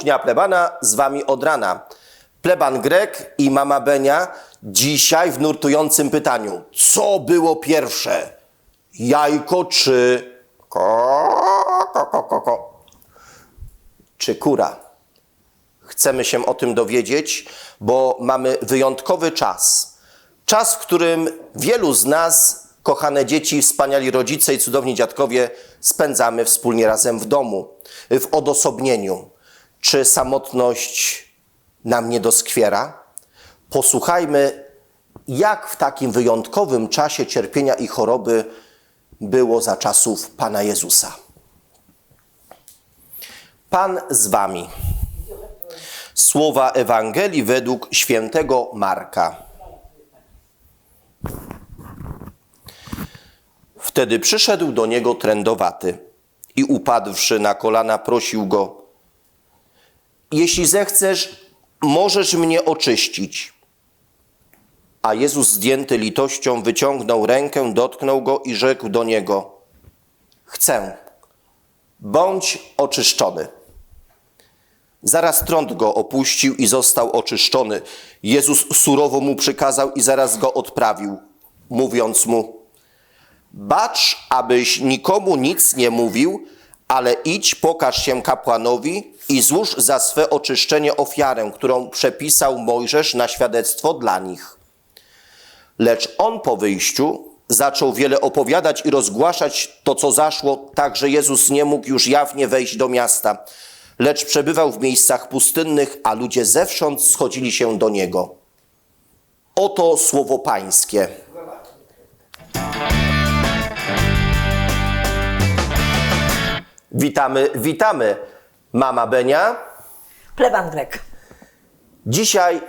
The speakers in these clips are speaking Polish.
Kuchnia plebana z wami od rana. Pleban Grek i mama Benia dzisiaj w nurtującym pytaniu. Co było pierwsze? Jajko czy... Ko, ko, ko, ko, ko. Czy kura? Chcemy się o tym dowiedzieć, bo mamy wyjątkowy czas. Czas, w którym wielu z nas, kochane dzieci, wspaniali rodzice i cudowni dziadkowie, spędzamy wspólnie razem w domu, w odosobnieniu. Czy samotność nam nie doskwiera? Posłuchajmy, jak w takim wyjątkowym czasie cierpienia i choroby było za czasów Pana Jezusa. Pan z wami. Słowa Ewangelii według świętego Marka. Wtedy przyszedł do niego trędowaty i upadłszy na kolana prosił go: Jeśli zechcesz, możesz mnie oczyścić. A Jezus zdjęty litością wyciągnął rękę, dotknął go i rzekł do niego: Chcę, bądź oczyszczony. Zaraz trąd go opuścił i został oczyszczony. Jezus surowo mu przykazał i zaraz go odprawił, mówiąc mu: Bacz, abyś nikomu nic nie mówił, ale idź, pokaż się kapłanowi i złóż za swe oczyszczenie ofiarę, którą przepisał Mojżesz na świadectwo dla nich. Lecz on po wyjściu zaczął wiele opowiadać i rozgłaszać to, co zaszło, tak że Jezus nie mógł już jawnie wejść do miasta, lecz przebywał w miejscach pustynnych, a ludzie zewsząd schodzili się do niego. Oto słowo Pańskie. Witamy, witamy. Mama Benia. Pleban Grek. Dzisiaj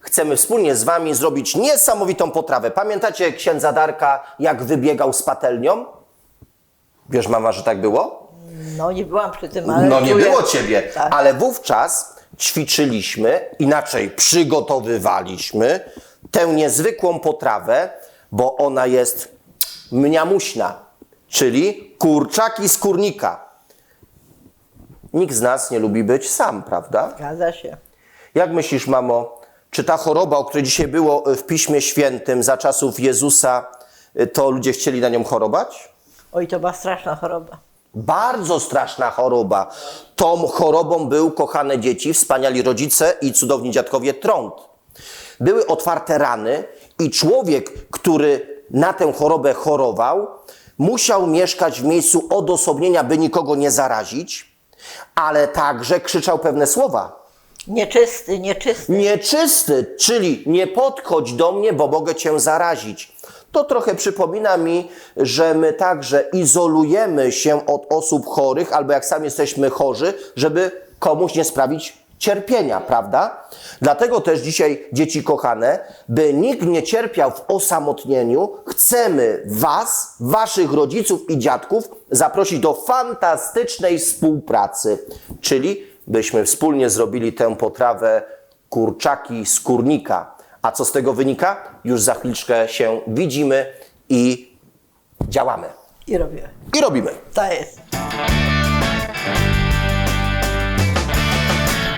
chcemy wspólnie z Wami zrobić niesamowitą potrawę. Pamiętacie księdza Darka, jak wybiegał z patelnią? Wiesz, mama, że tak było? No nie byłam przy tym, ale No nie czuję- było ciebie, Tak. ale wówczas ćwiczyliśmy, inaczej przygotowywaliśmy tę niezwykłą potrawę, bo ona jest mniamuśna, czyli kurczaki z kurnika. Nikt z nas nie lubi być sam, prawda? Zgadza się. Jak myślisz, mamo, czy ta choroba, o której dzisiaj było w Piśmie Świętym za czasów Jezusa, to ludzie chcieli na nią chorować? Oj, to była straszna choroba. Bardzo straszna choroba. Tą chorobą był, kochane dzieci, wspaniali rodzice i cudowni dziadkowie, trąd. Były otwarte rany i człowiek, który na tę chorobę chorował, musiał mieszkać w miejscu odosobnienia, by nikogo nie zarazić, ale także krzyczał pewne słowa. Nieczysty, nieczysty. Nieczysty, czyli nie podchodź do mnie, bo mogę cię zarazić. To trochę przypomina mi, że my także izolujemy się od osób chorych, albo jak sami jesteśmy chorzy, żeby komuś nie sprawić cierpienia, prawda? Dlatego też dzisiaj, dzieci kochane, by nikt nie cierpiał w osamotnieniu, chcemy Was, Waszych rodziców i dziadków zaprosić do fantastycznej współpracy, czyli byśmy wspólnie zrobili tę potrawę kurczaki z kurnika. A co z tego wynika? Już za chwileczkę się widzimy i działamy. I robię. I robimy. To jest.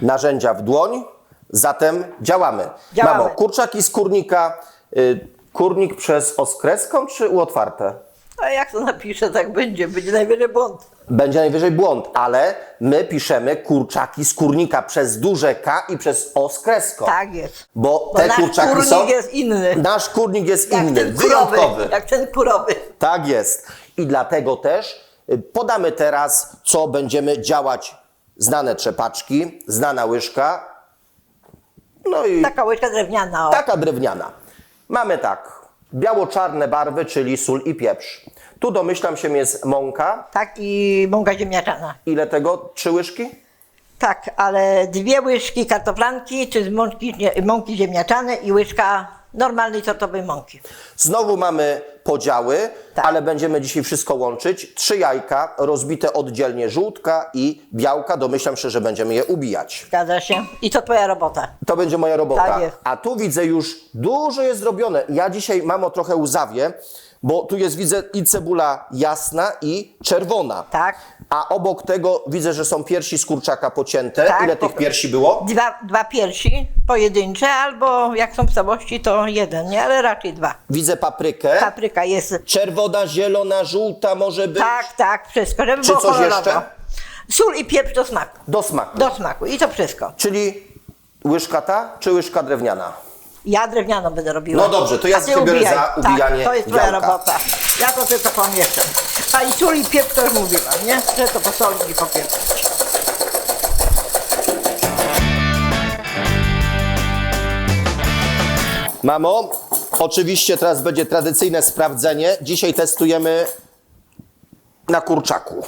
Narzędzia w dłoń, zatem działamy. Działamy. Mamo, kurczaki z kurnika, y, kurnik przez oskreską czy uotwarte? A jak to napiszę, tak będzie. Będzie najwyżej błąd. Będzie najwyżej błąd, ale my piszemy kurczaki z kurnika przez duże K i przez O z kreską. Tak jest. Bo Bo te nasz kurczaki kurnik są. jest inny. Nasz kurnik jest Jak inny, ten kurowy. wyjątkowy. Jak ten kurowy. Tak jest. I dlatego też y, podamy teraz, co będziemy działać. Znane trzepaczki, znana łyżka, no i Taka łyżka drewniana. O. taka drewniana. Mamy tak, biało-czarne barwy, czyli sól i pieprz. Tu domyślam się jest mąka. Tak i mąka ziemniaczana. Ile tego? Trzy łyżki? Tak, ale dwie łyżki kartoflanki, czy z mąki, mąki ziemniaczanej i łyżka normalnej sortowej mąki. Znowu mamy podziały, Tak. ale będziemy dzisiaj wszystko łączyć. Trzy jajka rozbite oddzielnie żółtka i białka. Domyślam się, że będziemy je ubijać. Zgadza się. I to twoja robota. To będzie moja robota. Tak jest. A tu widzę już dużo jest zrobione. Ja dzisiaj mam o trochę łzawie, bo tu jest widzę i cebula jasna i czerwona. Tak. A obok tego widzę, że są piersi z kurczaka pocięte. Tak, Ile tych po- piersi było? Dwa, dwa piersi pojedyncze, albo jak są w całości, to jeden, nie? Ale raczej dwa. Widzę paprykę. Papryka jest. Czerwona, zielona, żółta może być. Tak, tak, wszystko, żeby Czy było coś kolorowo. jeszcze? Sól i pieprz do smaku. Do smaku. Do smaku. I to wszystko. Czyli łyżka ta, czy łyżka drewniana? Ja drewnianą będę robiła. No dobrze, to ja A ty się biorę ubijaj. za ubijanie Tak, to jest twoja białka. robota. Ja to tylko pomieszam. A i sól i pieprz to już mówiłam, nie? Że to posolić i popieprzyć. Mamo, oczywiście teraz będzie tradycyjne sprawdzenie. Dzisiaj testujemy na kurczaku.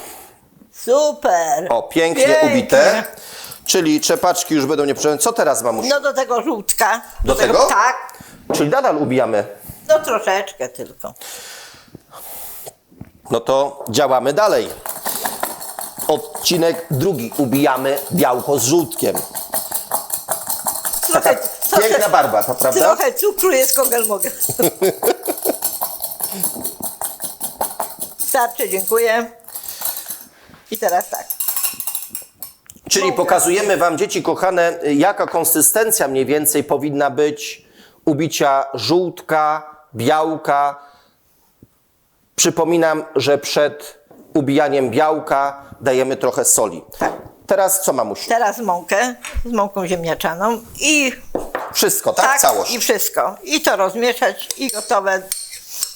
Super. O, pięknie, ubite. Czyli czepaczki już będą niepotrzebne. Co teraz, mamuś? No do tego żółtka. Do tego? Tak. Czyli nadal ubijamy. No troszeczkę tylko. No to działamy dalej. Odcinek drugi. Ubijamy białko z żółtkiem. Trochę, Taka piękna barwa, to prawda? Trochę cukru jest kogel mogę. Starczy, dziękuję. I teraz tak. Czyli pokazujemy Wam, dzieci kochane, jaka konsystencja mniej więcej powinna być ubicia żółtka, białka. Przypominam, że przed ubijaniem białka dajemy trochę soli. Tak. Teraz co, mamuś? Teraz mąkę z mąką ziemniaczaną i Wszystko, tak? Całość. i wszystko. I to rozmieszać i gotowe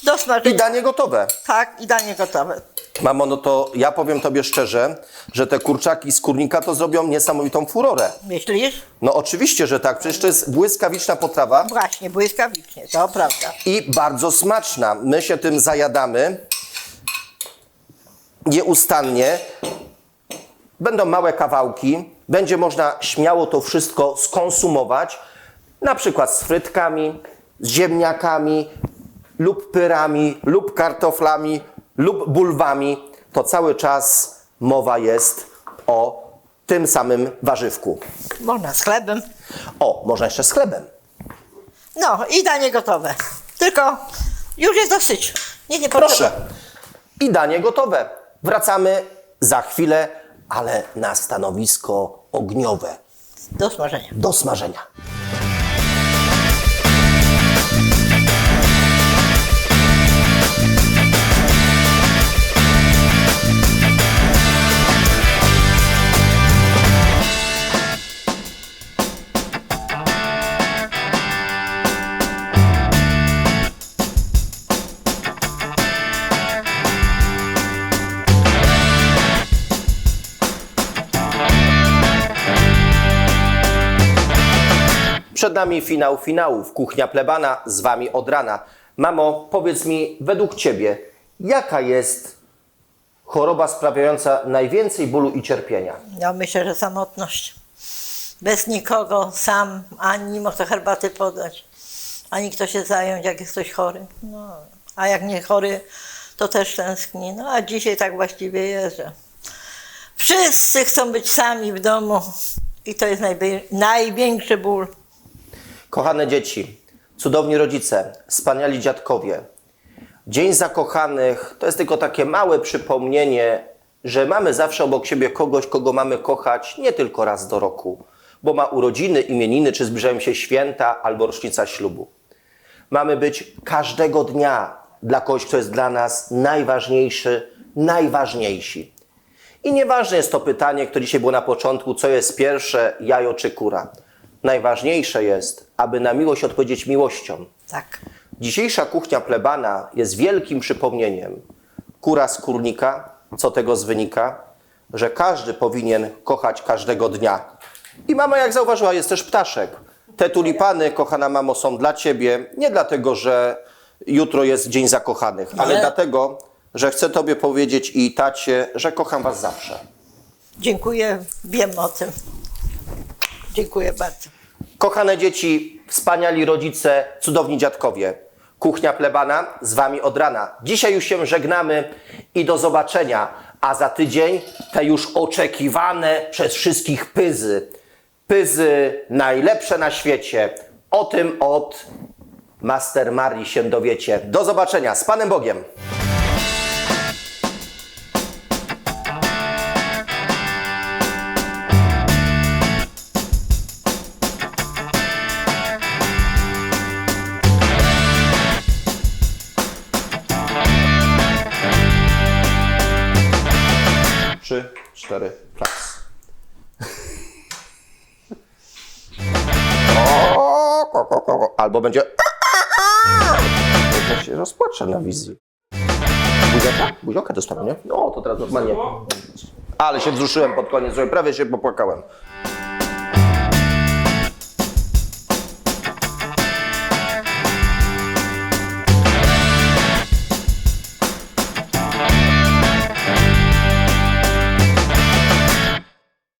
do I smażenia. danie gotowe. Tak, i danie gotowe. Mamo, no to ja powiem Tobie szczerze, że te kurczaki z kurnika to zrobią niesamowitą furorę. Myślisz? No oczywiście, że tak. Przecież to jest błyskawiczna potrawa. Właśnie, błyskawicznie, to prawda. i bardzo smaczna. My się tym zajadamy nieustannie. Będą małe kawałki, będzie można śmiało to wszystko skonsumować, na przykład z frytkami, z ziemniakami, lub pyrami, lub kartoflami, lub bulwami. To cały czas mowa jest o tym samym warzywku. Można z chlebem. O, można jeszcze z chlebem. No i danie gotowe. Tylko już jest dosyć. Nie, nie potrzeba. Proszę. I danie gotowe. Wracamy za chwilę, ale na stanowisko ogniowe Do smażenia. do smażenia. Przed nami finał finałów. Kuchnia plebana z wami od rana. Mamo, powiedz mi, według ciebie, jaka jest choroba sprawiająca najwięcej bólu i cierpienia? Ja myślę, że samotność. Bez nikogo, sam, ani może herbaty podać, ani kto się zająć, jak jest ktoś chory. No. A jak nie chory, to też tęskni. No a dzisiaj tak właściwie jest, że wszyscy chcą być sami w domu i to jest największy ból. Kochane dzieci, cudowni rodzice, wspaniali dziadkowie. Dzień zakochanych to jest tylko takie małe przypomnienie, że mamy zawsze obok siebie kogoś, kogo mamy kochać nie tylko raz do roku, bo ma urodziny, imieniny, czy zbliżają się święta albo rocznica ślubu. Mamy być każdego dnia dla kogoś, kto jest dla nas najważniejszy, najważniejsi. I nieważne jest to pytanie, które dzisiaj było na początku, co jest pierwsze, jajo czy kura. Najważniejsze jest, aby na miłość odpowiedzieć miłością. Tak. Dzisiejsza kuchnia plebana jest wielkim przypomnieniem. Kura z kurnika, co tego z wynika? Że każdy powinien kochać każdego dnia. I mama, jak zauważyła, jest też ptaszek. Te tulipany, kochana mamo, są dla ciebie, nie dlatego, że jutro jest Dzień Zakochanych, ale Nie. dlatego, że chcę tobie powiedzieć i tacie, że kocham was zawsze. Dziękuję, wiem o tym. Dziękuję bardzo. Kochane dzieci, wspaniali rodzice, cudowni dziadkowie. Kuchnia Plebana z Wami od rana. Dzisiaj już się żegnamy i do zobaczenia. A za tydzień te już oczekiwane przez wszystkich pyzy. Pyzy najlepsze na świecie. O tym od Master Marii się dowiecie. Do zobaczenia. Z Panem Bogiem. Albo będzie. To się rozpłacze na wizji. Buziaka? Buzioka dostałem, nie? No, to teraz normalnie. Ale się wzruszyłem pod koniec, prawie się popłakałem.